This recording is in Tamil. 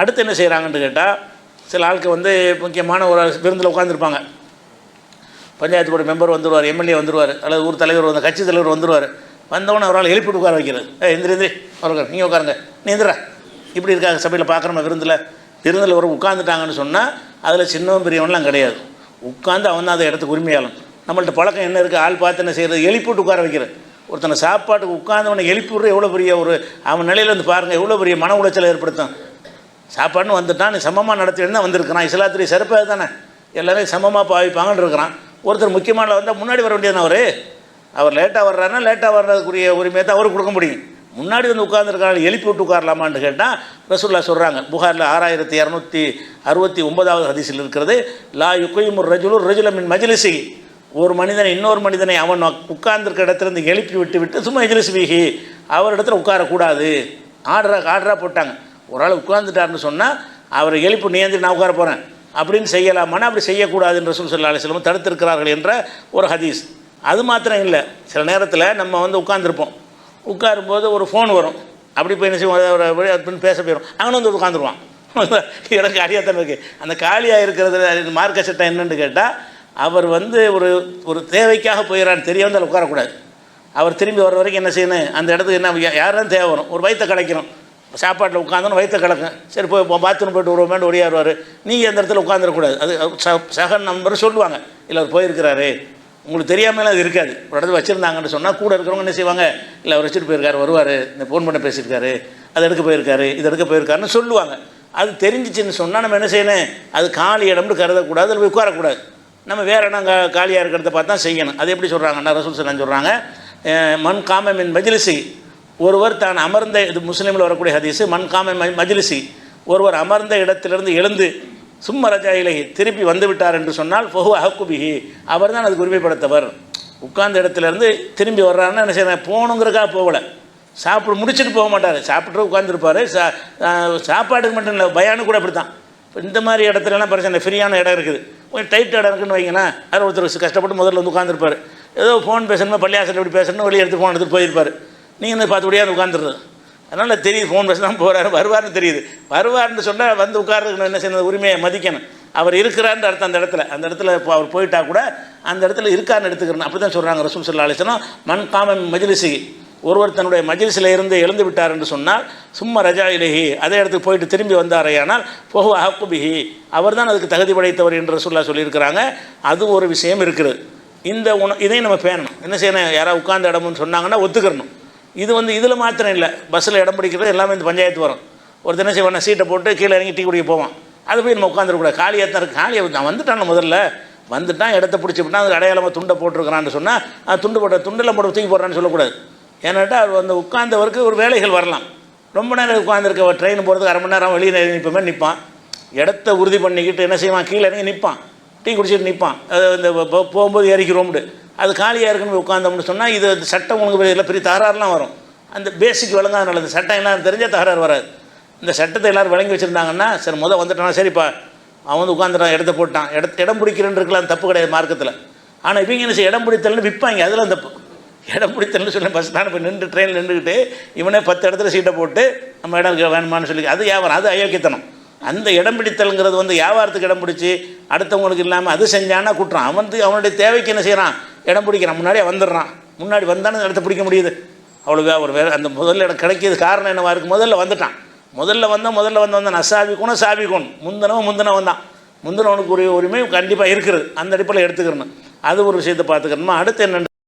அடுத்து என்ன செய்கிறாங்கன்னு கேட்டால் சில ஆளுக்கு வந்து முக்கியமான ஒரு விருந்தில் உட்காந்துருப்பாங்க பஞ்சாயத்து போர்டு மெம்பர் வந்துடுவார் எம்எல்ஏ வந்துடுவார் அல்லது ஊர் தலைவர் வந்து கட்சி தலைவர் வந்துடுவார் வந்தவொடனே அவரால் எழுப்பி உட்கார வைக்கிறது. ஏ எந்திரி எந்திரி உட்கார் நீங்கள் உட்காருங்க. நீ எந்திரா. இப்படி இருக்காங்க சபையில் பார்க்குறோம் விருந்தில். விருந்தில் ஒரு உட்காந்துட்டாங்கன்னு சொன்னால் அதில் சின்னவன் பெரியவன்லாம் கிடையாது. உட்காந்து அவன் தான் அதை இடத்துக்கு உரிமையாளன். நம்மள்ட்ட பழக்கம் என்ன இருக்குது ஆள் பார்த்து என்ன செய்கிறது எழுப்பி விட்டு உட்கார வைக்கிறது. ஒருத்தனை சாப்பாட்டுக்கு உட்காந்தவனை எழுப்பி விட்ற எவ்வளோ பெரிய ஒரு அவன் நிலையில் வந்து பாருங்கள் எவ்வளோ பெரிய மன உளைச்சலை ஏற்படுத்தும். சாப்பாடுன்னு வந்துட்டான் நீ சமமாக நடத்திட்டு தான் வந்திருக்கிறான். இஸ்லாத்துடைய சிறப்பாக தானே எல்லாரும் சமமாக பாவிப்பாங்கன்னு இருக்கிறான். ஒருத்தர் முக்கியமான வந்தால் முன்னாடி வர வேண்டியதானே அவர்? அவர் லேட்டாக வர்றாருன்னா லேட்டாக வர்றதுக்குரிய உரிமையை தான் அவருக்கு கொடுக்க முடியும். முன்னாடி வந்து உட்கார்ந்துருக்காங்க எழுப்பி விட்டு உட்காரலாமான்னு கேட்டால் ரசூல்லா சொல்கிறாங்க புகாரில் ஆறாயிரத்தி இரநூத்தி அறுபத்தி ஒன்பதாவது ஹதிசில் இருக்கிறது லா யுக்கையும் ஒரு ரஜுலு ரஜுலமின் மஜிலிசி ஒரு மனிதனை இன்னொரு மனிதனை அவன் உட்கார்ந்துருக்க இடத்துலேருந்து எழுப்பி விட்டு விட்டு சும்மா எஜிலிஸ் வீகி அவர் இடத்துல உட்காரக்கூடாது. ஆர்டராக ஆர்டராக போட்டாங்க. ஒரு ஆள் உட்கார்ந்துட்டாருன்னு சொன்னால் அவரை எழுப்பு நியந்திரி நான் உட்கார போகிறேன் அப்படின்னு செய்யலாமான்னு அப்படி செய்யக்கூடாதுன்னு ரசூல் சல்லா அலிஸ்லம் தடுத்திருக்கிறார்கள் என்ற ஒரு ஹதீஸ். அது மாத்திரம் இல்லை சில நேரத்தில் நம்ம வந்து உட்காந்துருப்போம் உட்காரும்போது ஒரு ஃபோன் வரும். அப்படி போய் என்ன செய்வோம் அப்படின்னு பேச போயிடும் அங்கே வந்து உட்காந்துருவான் இடம் காலியாக இருக்குது அந்த காலியாக இருக்கிறது மார்க்க சட்டம் என்னென்னு கேட்டால் அவர் வந்து ஒரு ஒரு தேவைக்காக போயிடறான்னு தெரிய வந்து அதில் உட்காரக்கூடாது. அவர் திரும்பி வர வரைக்கும் என்ன செய்யணும்? அந்த இடத்துக்கு என்ன யாரும் தேவை வரும்? ஒரு வயிற்றை கிடைக்கணும். சாப்பாட்டில் உட்காந்தோன்னு வயிற்று கலக்கும் சரி போய் பாத்ரூம் போய்ட்டு வருவோமேன்னு ஒடியாருவார் நீங்கள் அந்த இடத்துல உட்காந்துடக்கூடாது அது ச- சக நம்பர் சொல்லுவாங்க. இல்லை அவர் போயிருக்கிறாரு. உங்களுக்கு தெரியாமலாம் அது இருக்காது. ஒரு இடத்துல வச்சுருந்தாங்கன்னு சொன்னால் கூட இருக்கிறவங்க என்ன செய்வாங்க? இல்லை அவர் வச்சுட்டு போயிருக்காரு வருவார். இந்த ஃபோன் பண்ண பேசியிருக்காரு. அது எடுக்க போயிருக்காரு இது எடுக்க போயிருக்காருன்னு சொல்லுவாங்க. அது தெரிஞ்சிச்சுன்னு சொன்னால் நம்ம என்ன செய்யணும்? அது காலி இடம்னு கருதக்கூடாது அதில் போய் உட்காரக்கூடாது. நம்ம வேறு இடம் கா காலியாக இருக்கிறத பார்த்து தான் செய்யணும். அது எப்படி சொல்கிறாங்கன்னா ரசூல் சொல்லான்னு சொல்கிறாங்க மண் காம மின் ஒருவர் தான் அமர்ந்த இது முஸ்லீமில் வரக்கூடிய ஹதீஸு மண்காம மஜ்லிசி. ஒருவர் அமர்ந்த இடத்திலிருந்து எழுந்து சும்ம ரஜா இலகி திருப்பி வந்து விட்டார் என்று சொன்னால் ஃபஹு அஹக்குபிஹி அவர் தான் அதுக்கு உரிமைப்படுத்தவர். உட்கார்ந்த இடத்துலேருந்து திரும்பி வர்றாருன்னா என்ன செய்யணும் போகணுங்கிறக்காக போகலை. சாப்பிட முடிச்சுட்டு போக மாட்டார். சாப்பிட்டு உட்காந்துருப்பார் சா சாப்பாட்டுக்கு மட்டும் இல்லை பயானு கூட அப்படி தான் இப்போ இந்த மாதிரி இடத்துலலாம் பிரச்சனை ஃப்ரீயான இடம் இருக்குது. கொஞ்சம் டைட் இடம் இருக்குன்னு வைங்களேன். அதில் ஒருத்தர் கஷ்டப்பட்டு முதல்ல வந்து உட்காந்துருப்பார் ஏதோ ஃபோன் பேசணுமா பள்ளியாசல் இப்படி பேசணும் வெளியே எடுத்து ஃபோன் எடுத்துகிட்டு போயிருப்பார். நீங்கள் வந்து பார்த்துபடியாக உட்காந்துருது அதனால் தெரியுது ஃபோன் பேச தான் போகிறாரு வருவார்னு தெரியுது. வருவார்னு சொன்னால் வந்து உட்கார்றதுக்கு என்ன செய்யணும்? உரிமையை மதிக்கணும். அவர் இருக்கிறார்னு அர்த்தம் அந்த இடத்துல. அந்த இடத்துல இப்போ அவர் போயிட்டா கூட அந்த இடத்துல இருக்காருன்னு எடுத்துக்கிறணும் அப்படி தான் சொல்கிறாங்க ரசூல் சொல்லா அலிசனம் மண் காமன் மஜிலிசி ஒருவர் தன்னுடைய மஜிலிசில் இருந்து எழுந்து விட்டார் என்று சொன்னால் சும்மா ரஜா இலகி அதே இடத்துக்கு போயிட்டு திரும்பி வந்தாரையானால் பொஹு. அஹக்குபிஹி அவர் தான் அதுக்கு தகுதி படைத்தவர் என்று ரசூல்லா சொல்லியிருக்கிறாங்க. அது ஒரு விஷயம் இருக்குது. இந்த உண இதையும் நம்ம பேணணும். என்ன செய்யணும்? யாராவது உட்கார்ந்த இடம்னு சொன்னாங்கன்னா ஒத்துக்கிறணும். இது வந்து இதில் மாத்திரம் இல்லை. பஸ்ஸில் இடம் பிடிக்கிறது எல்லாமே இந்த பஞ்சாயத்து வரும். ஒரு தினம் செய்வான? சீட்டை போட்டு கீழே இறங்கி டீ குடிக்க போவோம் அது போய் நம்ம உட்காந்துருக்கூடாது காலியாக தான் இருக்குது காலியை நான் வந்துட்டான் முதல்ல. வந்துட்டான் இடத்த பிடிச்சி விட்டான் அது அடையாளமாக துண்டை போட்டிருக்கிறான்னு சொன்னால் துண்டு போட்ட துண்டில் போட்டு தூக்கி போடுறான்னு சொல்லக்கூடாது. ஏன்னாட்டா அவர் வந்து உட்கார்ந்தவருக்கு ஒரு வேலைகள் வரலாம். ரொம்ப நேரம் உட்காந்துருக்க ட்ரெயின் போகிறதுக்கு அரை மணி நேரம் வெளியே நிற்பமே நிற்பான் இடத்த உறுதி பண்ணிக்கிட்டு என்ன செய்வான்? கீழே இறங்கி நிற்பான் டீ குடிச்சிட்டு நிற்பான் அது இந்த போகும்போது போகும்போது இறக்கிறோம்னு அது காலியாக இருக்குன்னு உட்காந்தோம்னு சொன்னால் இது சட்டம் ஒழுங்கு பெரிய பெரிய தகராறுலாம் வரும். அந்த பேசிக் விளங்காதனால இந்த சட்டம் எல்லாம் தெரிஞ்சால் தகராறு வராது. இந்த சட்டத்தை எல்லாரும் விளங்கி வச்சுருந்தாங்கன்னா சரி முத வந்துட்டானா சரிப்பா அவன் வந்து உட்காந்துட்டான் இடத்த போட்டான். இடத்த இடம் பிடிக்கிறேன்னு இருக்கலாம் தப்பு கிடையாது மார்க்கத்தில். ஆனால் இவங்க என்ன செய்ய இடம் பிடித்தல்னு விற்பாங்க அதெல்லாம் தப்பு இடம் பிடித்தல்னு சொல்லி பஸ் ஸ்டாண்ட் போய் நின்று ட்ரெயினில் நின்றுக்கிட்டு இவனே பத்து இடத்துல சீட்டை போட்டு நம்ம இடம் வேணுமான்னு சொல்லி அது வியாபாரம் அது அயோக்கியத்தனம். அந்த இடம் பிடித்தல்ங்கிறது வந்து வியாபாரத்துக்கு இடம் பிடிச்சி அடுத்தவங்களுக்கு இல்லாமல் அது செஞ்சானா குற்றம். அவன் வந்து அவனுடைய தேவைக்கு என்ன செய்கிறான் இடம் பிடிக்கிறான். முன்னாடியே வந்துடுறான். முன்னாடி வந்தானே இடத்த பிடிக்க முடியுது. அவ்வளோ ஒரு வேறு அந்த முதல்ல இடம் கிடைக்கிது காரணம் என்னவா இருக்குது முதல்ல வந்துட்டான். முதல்ல வந்தால் முதல்ல வந்து வந்தான் அசாபிக்குணும் சாபிக்குணும் முந்தினவன் முந்தினவன் வந்தான் முந்தினவனுக்கு உரிய உரிமை கண்டிப்பாக இருக்கிறது அந்த அடிப்படையில் எடுத்துக்கிறணும். அது ஒரு விஷயத்தை பார்த்துக்கணுமா? அடுத்து என்னென்னு